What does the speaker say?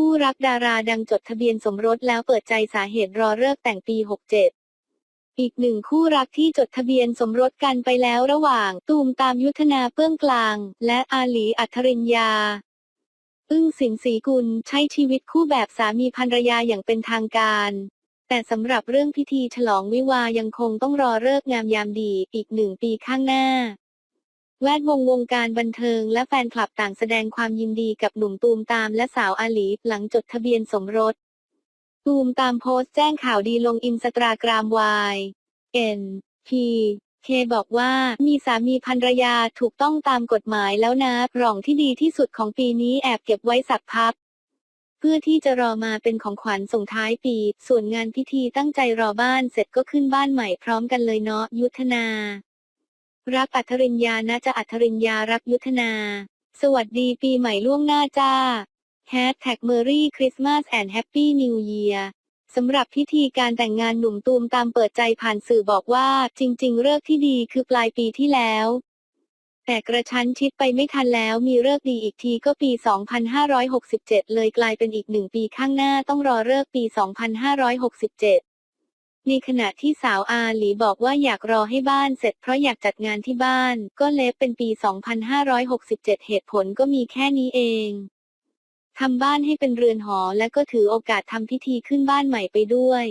คู่รักดาราดังจดทะเบียนสมรสแล้วเปิดใจสาเหตุรอเลิกแต่งปี 67 อีกหนึ่งคู่รักที่จดทะเบียนสมรสกันไปแล้วระหว่าง ตูมตามยุทธนาเปื้องกลาง และอาหลีอัธรินยา อึ้งสินศรีกุลใช้ชีวิตคู่แบบสามีภรรยาอย่างเป็นทางการแต่สำหรับเรื่องพิธีฉลองวิวายังคงต้องรอเลิกงามยามดีอีกหนึ่งปีข้างหน้า แวดวงวงการบันเทิงและแฟนคลับต่างแสดงความยินดีกับหนุ่มตูมตามและสาวอาลีหลังจดทะเบียนสมรส ตูมตามโพสต์แจ้งข่าวดีลงอินสตาแกรมวายเอ็นพีเคบอกว่ามีสามีภรรยาถูกต้องตามกฎหมายแล้วนะรองที่ดีที่สุดของปีนี้แอบเก็บไว้สักพัก เพื่อที่จะรอมาเป็นของขวัญส่งท้ายปี ส่วนงานพิธีตั้งใจรอบ้านเสร็จก็ขึ้นบ้านใหม่พร้อมกันเลยเนาะยุทธนา รักอัธรินยานะจะอัธรินยารักยุทธนา สวัสดีปีใหม่ล่วงหน้าจ้าแฮชแท็กเมอรี่คริสต์มาสแอนด์แฮปปี้นิวเยียสำหรับพิธีการแต่งงานหนุ่มตูมตามเปิดใจผ่านสื่อบอกว่า จริง ๆเลิกที่ดีคือปลายปีที่แล้ว แต่กระชั้นชิดไปไม่ทันแล้วมีเลิกดีอีกทีก็ปี 2567 เลยกลายเป็นอีกหนึ่งปีข้างหน้าต้องรอเลิกปี 2567 ในขณะที่สาวอาหลีบอกว่าอยากรอให้บ้านเสร็จเพราะอยากจัดงานที่บ้าน ก็เล็บเป็นปี 2567 เหตุผลก็มีแค่นี้เองทำบ้านให้เป็นเรือนหอและก็ถือโอกาสทำพิธีขึ้นบ้านใหม่ไปด้วย